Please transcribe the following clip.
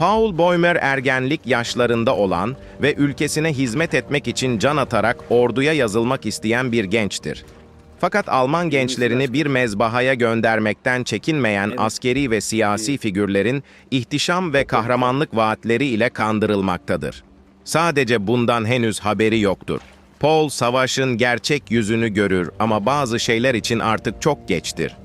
Paul Boymer ergenlik yaşlarında olan ve ülkesine hizmet etmek için can atarak orduya yazılmak isteyen bir gençtir. Fakat Alman gençlerini bir mezbahaya göndermekten çekinmeyen askeri ve siyasi figürlerin ihtişam ve kahramanlık vaatleri ile kandırılmaktadır. Sadece bundan henüz haberi yoktur. Paul savaşın gerçek yüzünü görür ama bazı şeyler için artık çok geçtir.